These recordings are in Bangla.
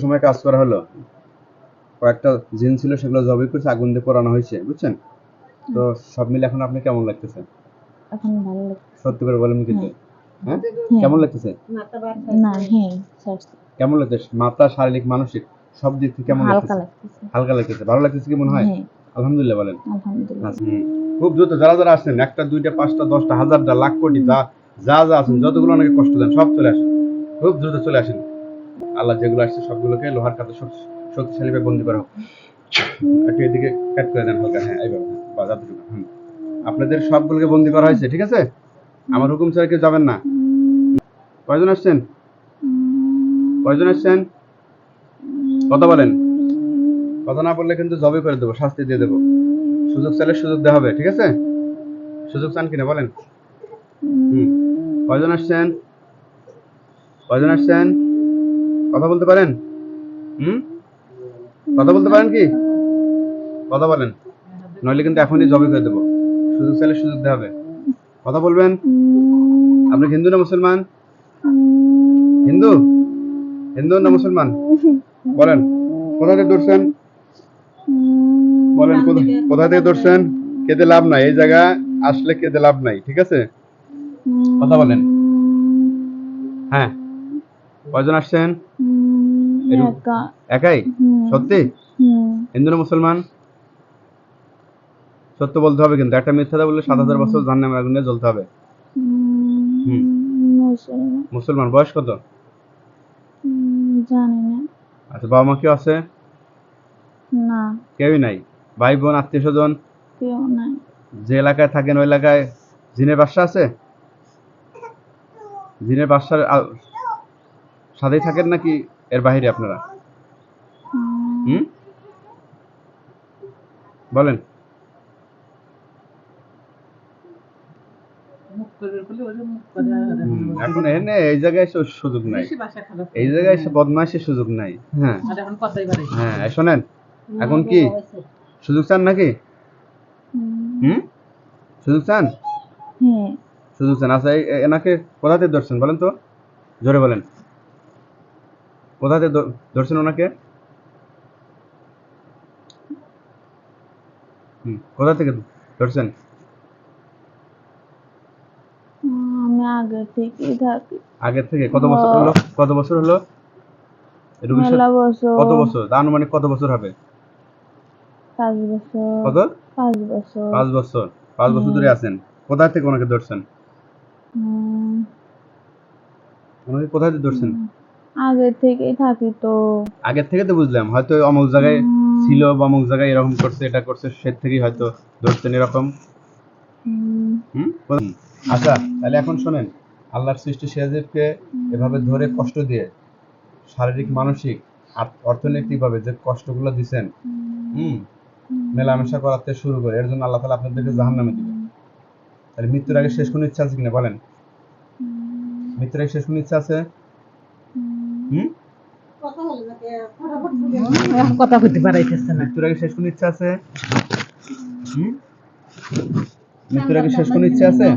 সময় কাজ করা হলো। কয়েকটা জিন ছিল সেগুলো জবে করছে আগুন দিয়ে পোড়ানো হয়েছে বুঝছেন? তো সব মিলে এখন আপনি কেমন লাগতেছে? এখন ভালো লাগছে। সত্যি করে বলেন কিন্তু। হ্যাঁ। হ্যাঁ। কেমন লাগতেছে? না হ্যাঁ। কেমন লাগতেছে? মাত্রা শারীরিক মানসিক সব দিক থেকে কেমন হালকা লাগতেছে? হালকা লাগতেছে। ভালো লাগতেছে কি মনে হয়? হ্যাঁ। আলহামদুলিল্লাহ বলেন। আলহামদুলিল্লাহ। আচ্ছা, খুব দ্রুত যারা যারা আসছেন একটা দুইটা পাঁচটা দশটা হাজারটা লাখ কোটি যা যা যা আছেন যতগুলো অনেকে কষ্ট দেন সব চলে আসেন। খুব দ্রুত চলে আসেন। আল্লাহ যেগুলো আসছে সবগুলোকে লোহার কাছে শক্তিশালী ভাবে বন্দি করা হোক। একটু এদিকে কাট করে দেন হালকা। হ্যাঁ এইভাবে। আপনাদের সবগুলোকে বন্দি করা হয়েছে, ঠিক আছে? আমার হুকুম ছাড়া কেউ যাবেন না। কয়জন আসছেন? কয়জন আসছেন? কথা বলেন। কথা না বললে কিন্তু জবে করে দেবো, শাস্তি দিয়ে দেবো। সুযোগ চাইলে সুযোগ দেওয়া হবে, ঠিক আছে? সুযোগ চান কিনা বলেন। হুম। কয়জন আসছেন? কয়জন আসছেন? কথা বলতে পারেন? হুম? কথা বলতে পারেন কি? কথা বলেন। নইলে কিন্তু এখনই জবে করে দেবো। সুযোগ চাইলে সুযোগ দেওয়া হবে। কথা বলবেন? আপনি হিন্দু না মুসলমান? হিন্দু? হিন্দু না মুসলমান? বলেন। কোথা থেকে ধরছেন? বলেন, কোথা- থেকে ধরছেন? কেঁদে লাভ নাই। এই জায়গা আসলে কেঁদে লাভ নাই। ঠিক আছে? কথা বলেন। হ্যাঁ। কয়জন আসছেন? একাই? সত্যি? হিন্দু না মুসলমান? সত্য বলতে হবে কিন্তু। একটা মিথ্যা বললে সাত হাজার বছর জাহান্নামের আগুনে জ্বলতে হবে। মুসলমান। বয়স কত? জানি না। আচ্ছা বাবা মা কেউ আছে? না। কেউই নাই? ভাই বোন আত্মীয় স্বজন? কেউ নাই। যে এলাকায় থাকেন ওই এলাকায় জিনের বাসা আছে? জিনের বাসার সাথেই থাকেন নাকি এর বাইরে আপনারা? হুম, বলেন। এখন এনে এই জায়গায় এসে সুযোগ নাই। এই জায়গায় এসে বদমাইশের সুযোগ নাই হ্যাঁ। হ্যাঁ শোনেন এখন কি? সুযোগ চান নাকি? হুম, হুম? সুযোগ চান? হ্যাঁ। সুযোগ চান। আচ্ছা এনাকে কোথাতে ধরছেন বলেন তো? জোরে বলেন। কোথাতে ধরছেন ওনাকে? কোথা থেকে ধরছেন? আমি আগে থাকি। কত বছর হলো? কত বছর হলো? কত বছর? আনুমানিক কত বছর হবে? পাঁচ বছর। কত? পাঁচ বছর। পাঁচ বছর। পাঁচ বছর ধরে আছেন। কোথা থেকে ওনাকে ধরছেন? ওনাকে কোথায় থেকে ধরছেন আগে থেকেই থাকি তো। আগের থেকে তো বুঝলাম হয়তো অমুক জায়গায় ছিল বা অমুক জায়গায় এরকম করছে এটা করছে সে থেকেই হয়তো ধরছেন এরকম। আচ্ছা তাহলে এখন শোনেন আল্লাহর সৃষ্টি সিরাজকে এভাবে ধরে কষ্ট দিয়ে শারীরিক মানসিক অর্থনৈতিকভাবে যে কষ্টগুলো দিছেন হুম মেলামেশা করাতে শুরু করে এর জন্য আল্লাহ তালা আপনাদেরকে জাহান নামে দিবে তাহলে মৃত্যুর আগে শেষ কোনো ইচ্ছা আছে কিনা বলেন? মৃত্যুর আগে শেষ কোনো ইচ্ছা আছে? কথা কইতে পারাইতেছে না। মৃত্যুর আগে শেষ কোনো ইচ্ছা আছে? মৃত্যুর আগে শেষ কোনো ইচ্ছা আছে?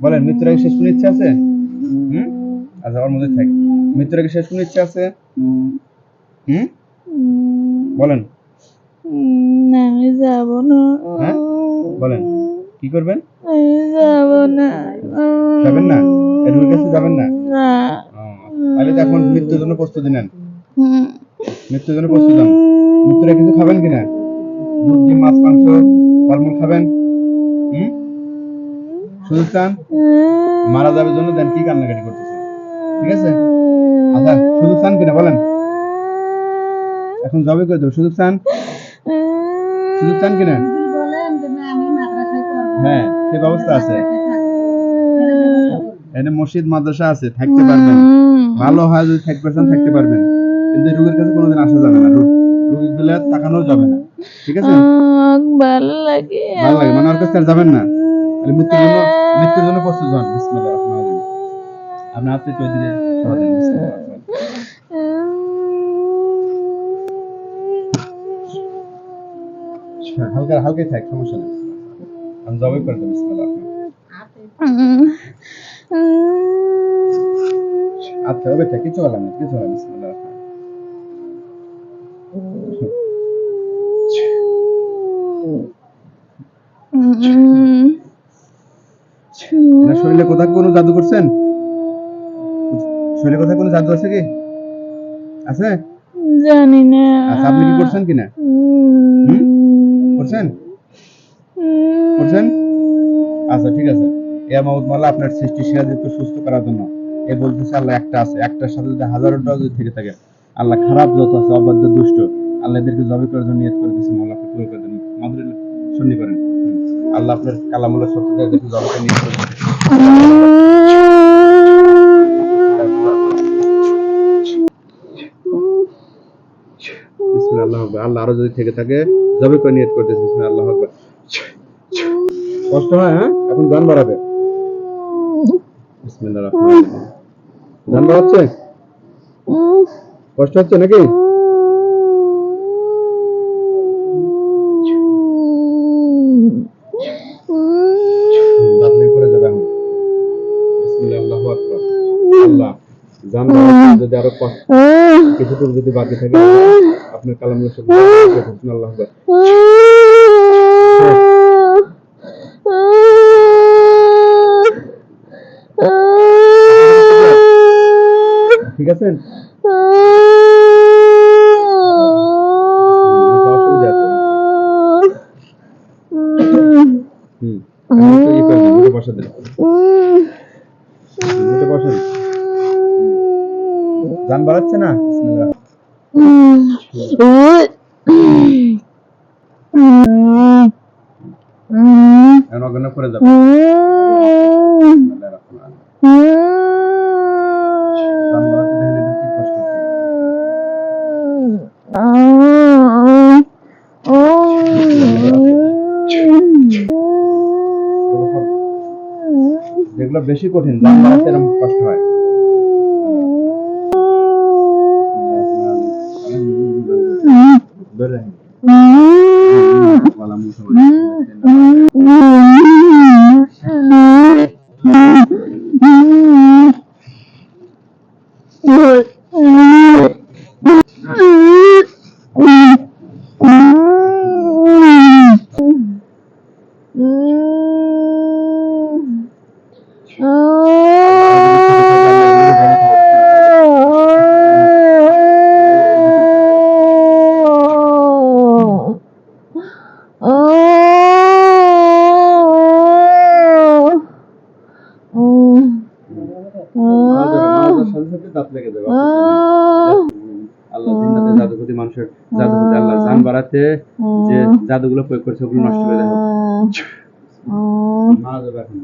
বলেন মৃত্যুর আগে শেষ কোনো ইচ্ছা আছে? হুম? আচ্ছা ওর মধ্যে থাক। মৃত্যুর আগে শেষ কোনো ইচ্ছা আছে? হুম? হুম, বলেন। হুম, আমি যাব না। হ্যাঁ? বলেন। কি করবেন? আমি যাব না। যাবেন না? রুগীর কাছে যাবেন না? না। তাহলে তো এখন মৃত্যুর জন্য প্রস্তুতি নেন। মৃত্যুর জন্য প্রস্তুত হন মৃত্যুর কিছু খাবেন কিনা? ডিম মাছ মাংস ফলমূল খাবেন? হুম? সুযোগ চান? মারা যাবে জন্য দেন কি কান্নাকাটি করতেছেন? ঠিক আছে? আচ্ছা সুযোগ চান কিনা বলেন? এখন জবে করে দেবো। সুযোগ চান? সুযোগ চান কিনা? হ্যাঁ সে ব্যবস্থা আছে। এখানে মসজিদ মাদ্রাসা আছে থাকতে পারবেন। ভালো হয় যদি থাকতে চান থাকতে পারবেন। কিন্তু রোগীর কাছে কোনোদিন আসা যাবে না। রোগ- রোগী গুলো তাকানো যাবে না। ঠিক আছে? ভালো লাগে। ভালো লাগে। মানে ওর কাছে যাবেন না। তাহলে মৃত্যুর জন্য মৃত্যুর জন্য প্রস্তুত হন। বিসমিল্লাহির রহমানির রহিম। আপনি হাতে রহমানির হ্যাঁ, হালকা হালকাই থাক সমস্যা নেই। আমি জবাই করে দেবো। বিসমিল্লাহির করতে হবে এটা কিছু হলাম না শরীরে কোনো জাদু করছেন? শরীরে কোনো জাদু আছে কি? আছে? জানি না। আচ্ছা, আপনি কি করছেন করছেন? করছেন? আচ্ছা ঠিক আছে। এ মাহমুদ মালা আপনার সৃষ্টি সিরাজিতকে সুস্থ করার জন্য। এ বলতেছে, আল্লাহ, একটা আছে। একটার সাথে যদি হাজারো হাজারোটা যদি থেকে থাকে, আল্লাহ খারাপ যত আছে, অবাধ্য, দুষ্ট, আল্লাহ এদেরকে জবে করার জন্য নিয়ত করে দিয়েছে মাওলা, আপনি পুরো করে দেন। মাদুর শুননি করেন। আল্লাহ আপনার কালামুল্লাহ সত্যিকারদেরকে জবে করে নিয়ত। আল্লাহ আল্লাহ আরও যদি থেকে থাকে, জবে করে নিয়ত করতেছে আল্লাহ কষ্ট হয় হ্যাঁ? এখন গান বাড়াবে বিসমিল্লাহ রহমান গান বাড়াচ্ছে কষ্ট হচ্ছে নাকি? যদি আরও কষ্ট কিছুটুকু যদি বাকি থাকে আপনার সব আল্লাহ আকবার ঠিক আছেন অসুবিধা আছে হুম এখন একটু ইয়ে করে দিন, মুখে বসা দেন মুখে বসেন গান বাড়াচ্ছে না। করে যাবে বিসমিল্লাহির রহমানির রহিম। গান বাড়াতে দেখলে এদের কি কষ্ট হচ্ছে? এগুলো সব- যেগুলো বেশি কঠিন গান বাড়াতে এরকম কষ্ট হয়। ধরে রাখেন। ওয়ালা মুসলমান। মারা যাবে, মারা যাওয়ার সাথে সাথে দাঁত লেগে যাবে, অসুবিধা নেই। আল্লাহ জিন্নাতে জাদুঘটি মানুষের জাদুঘটি আল্লাহ জান বাড়াতে যে জাদুগুলো প্রয়োগ করছে ওগুলো নষ্ট করে দেওয়া মারা যাবে এখন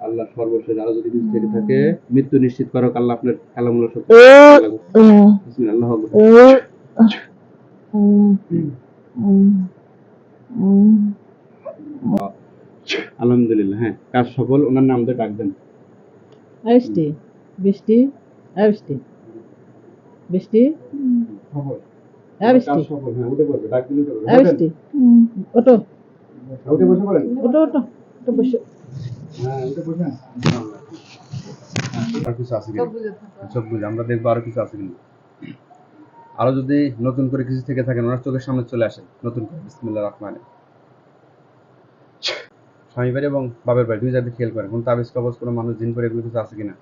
আল্লাহ সর্বশেষ আরও যদি কিছু থেকে থাকে মৃত্যু নিশ্চিত করো আল্লাহ আপনার খেলামূলক বিসমিল্লাহ আল্লাহু আকবার। আলহামদুলিল্লাহ হ্যাঁ কাজ সফল ওনার নাম দিয়ে ডাক দেন বৃষ্টি বৃষ্টি বৃষ্টি? বৃষ্টি সফল। হ্যাঁ বৃষ্টি সফল হ্যাঁ উঠে পড়বে ডাক দিলে বৃষ্টি ওটো হ্যাঁ, উঠে বসে পড়েন। ওটো ওটো ওটো বসে। হ্যাঁ উঠে বসেন। আর কিছু আছে কিনা? সব বুঝে আমরা দেখব আরও কিছু আছে কিনা। আরও যদি নতুন করে কিছু থেকে থাকেন ওনার চোখের সামনে চলে আসেন নতুন করে। বিসমিল্লাহ রহমানে স্বামী বাড়ি এবং বাবার বাড়ি দুই জায়গায় খেয়াল করেন। কোন তাবিজ কবজ কোনো মানুষ জিন করে এগুলো কিছু আছে কিনা?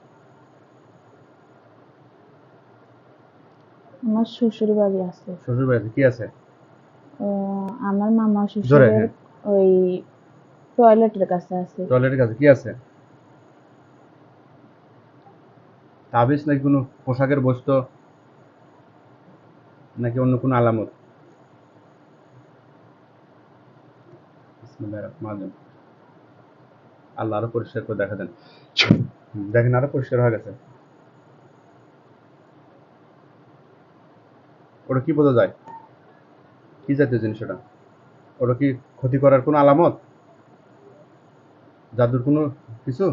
আমার শ্বশুর বাড়ি আছে। শ্বশুর বাড়িতে কি আছে? আমার মামা শ্বশুরের। ওই টয়লেটের কাছে আছে। টয়লেটের কাছে কি আছে? তাবিজ নাকি কোনো পোশাকের বস্তু নাকি অন্য কোনো আলামত। আল্লাহ আরও পরিষ্কার করে দেখা দেন। দেখেন আরও পরিষ্কার হয়ে গেছে। ওটা কি বোঝা যায়? কি জাতীয় জিনিস ওটা ওটা কি ক্ষতি করার কোনো আলামত? জাদুর কোনো কিছু?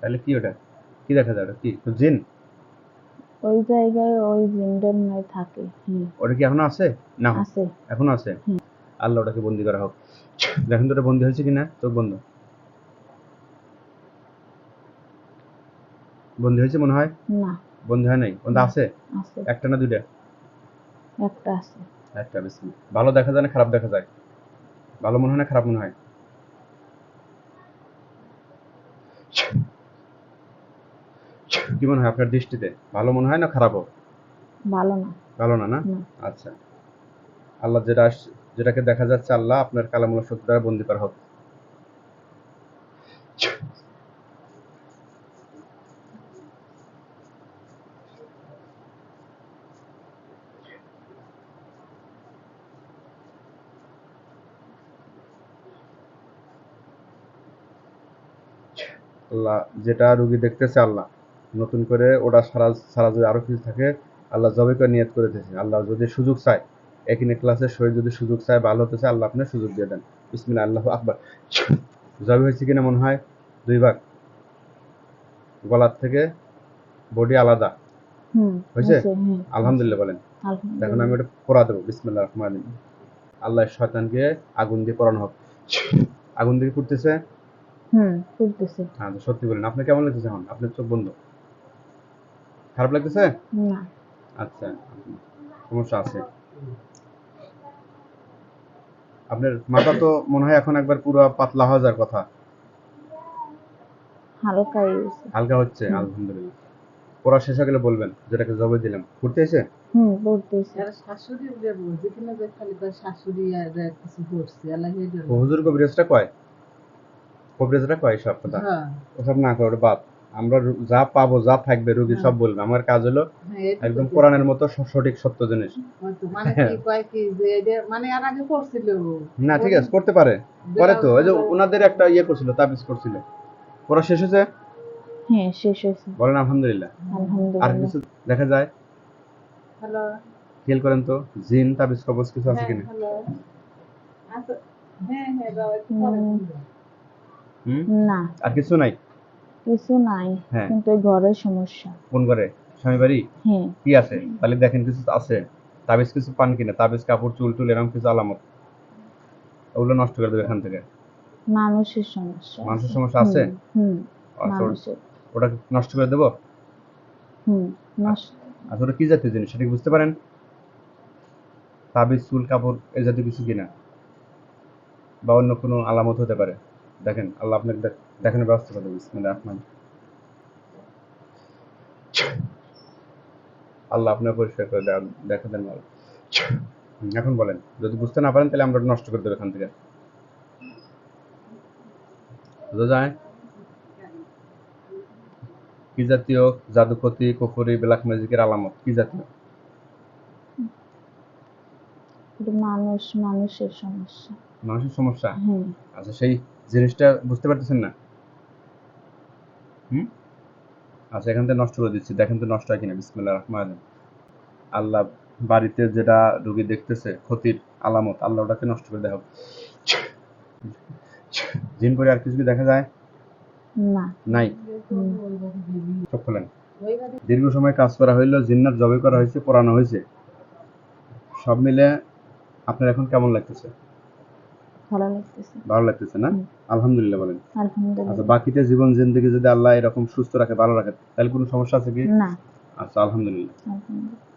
তাহলে কি ওটা? কি দেখা যায় ওটা? কি? জিন? ওই জায়গায় ওই জিনটা মনে হয় থাকে ওটা কি এখনও আছে? না। আছে। এখনও আছে? আল্লাহ ওটাকে বন্দি করা হোক। দেখেন তো ওটা বন্দি হয়েছে কিনা? চোখ বন্ধ। বন্ধু হয়েছে মনে হয়? না। বন্ধু হয় নাই? বন্ধু আছে? আছে। একটা না দুইটা? একটা আছে। একটা বেশি। ভালো দেখা যায় না খারাপ দেখা যায়? ভালো মনে হয় না খারাপ মনে হয়? কি মনে হয় আপনার দৃষ্টিতে? ভালো মনে হয় না খারাপও? ভালো না। ভালো না না। আচ্ছা। আল্লাহ যেটা যেটাকে দেখা যাচ্ছে আল্লাহ আপনার কালামুল্লাহ শক্তি দ্বারা বন্দি করা হোক আল্লাহ যেটা রুগী দেখতেছে আল্লাহ। নতুন করে ওটা সারা সারা যদি আরও কিছু থাকে আল্লাহ জবে করে নিয়ত করে দিয়েছে। আল্লাহ যদি সুযোগ চায় এখানে ক্লাসের শরীর যদি সুযোগ চায় ভালো হতে চায় আল্লাহ আপনার সুযোগ দিয়ে দেন। বিসমিল্লাহ আল্লাহ আকবার। জবে হয়েছে কিনা মনে হয়? দুই ভাগ। গলার থেকে বডি আলাদা। হয়েছে? হ্যাঁ। আলহামদুলিল্লাহ বলেন। দেখুন আমি ওটা পড়া দেবো। বিসমিল্লাহ রহমান আল্লাহ শয়তানকে আগুন দিয়ে পড়ানো হোক। আগুন দিয়ে পুড়তেছে। হুম হ্যাঁ সত্যি বলেন আপনি কেমন লাগতেছে এখন? আপনার চোখ বন্ধ? খারাপ লাগতেছে? না। আচ্ছা সমস্যা আছে। আপনার মাথা তো মনে হয় এখন একবার পুরো পাতলা হয়ে যাওয়ার কথা। হালকা হালকা হচ্ছে আলহামদুলিল্লাহ। পড়া শেষ হয়ে গেলে বলবেন যেটাকে জবে দিলাম। ঘুরতে এসে? হুম পড়তেছে এরা শাশুড়ি যে বলছে কিনা যে খালি তার শাশুড়ি আর কিছু করছে। ও হুজুর কবিরাজটা কয়? কয় সব কথা হ্যাঁ। ওসব না করে বাদ আমরা যা পাবো যা থাকবে রুগী সব বলবে। আমার কাজ হলো হ্যাঁ, একদম কোরআনের মতো সঠিক সত্য জিনিস। মানে কি কয় কি যে এটা মানে আর আগে করছিল? না ঠিক আছে করতে পারে। করে তো ওই যে ওনাদের একটা ইয়ে করছিল তাবিজ করছিল। পড়া শেষ হয়েছে? হ্যাঁ শেষ হয়েছে। বলেন আলহামদুলিল্লাহ। আর কিছু দেখা যায়? হ্যালো। খেয়াল করেন তো জিন তাবিজ কবজ কিছু আছে হ্যাঁ কিনা? হ্যাঁ হ্যাঁ দাও একটু পরে হুম। ফোন দাও। হুম না। আর কিছু নাই? কিছু নাই হ্যাঁ। কিন্তু ঘরের সমস্যা। কোন করে স্বামী বাড়ি হ্যাঁ। কি আছে? তাহলে দেখেন কিছু আছে। তাবিজ কিছু পান কিনা? তাবিজ কাপড় চুল টুল এরকম কিছু আলামত? ওগুলো নষ্ট করে দেবে এখান থেকে। মানুষের সমস্যা মানুষের সমস্যা আছে? হুম আচ্ছা, ওটা- নষ্ট করে দেবো? হুম নষ্ট। আচ্ছা ওটা কি জাতীয় জিনিস? সেটা কি বুঝতে পারেন? তাবিজ চুল কাপড় এই জাতীয় কিছু কিনা? বা অন্য কোনো আলামত হতে পারে? দেখেন আল্লাহ আপনাকে দেখানোর ব্যবস্থা করে দেবে বিসমিল্লাহির রহমানির আল্লাহ আপনার পরিষ্কার করে দেখা দেন এখন বলেন যদি বুঝতে না পারেন তাহলে আমরা নষ্ট করে দেবো এখান থেকে। বোঝা যায়? কি জাতীয়? জাদুপতি কুফুরি ব্ল্যাক ম্যাজিকের আলামত কি জাতীয়? মানুষ মানুষের সমস্যা। মানুষের সমস্যা? হ্যাঁ। আচ্ছা সেই জিনিসটা বুঝতে পারতেছেন না? হুম? আচ্ছা এখান থেকে নষ্ট করে দিচ্ছি। দেখেন তো নষ্ট হয় কিনা। বিসমিল্লাহ রহমান আল্লাহ বাড়িতে যেটা রোগী দেখতেছে ক্ষতির আলামত আল্লাহ ওটাকে নষ্ট করে হোক। জিন করে আর কিছু কি দেখা যায়? না। নাই। চোখ খোলেন। দীর্ঘ সময় কাজ করা হইল জিন্নাত জবে করা হয়েছে পড়ানো হয়েছে। সব মিলে আপনার এখন কেমন লাগতেছে? ভালো লাগতেছে। ভালো লাগতেছে না? আলহামদুলিল্লাহ বলেন। আচ্ছা বাকিটা জীবন জিন্দগি যদি আল্লাহ এরকম সুস্থ রাখে ভালো রাখে তাহলে কোনো সমস্যা আছে কি? না। আচ্ছা আলহামদুলিল্লাহ। আলহামদুলিল্লাহ।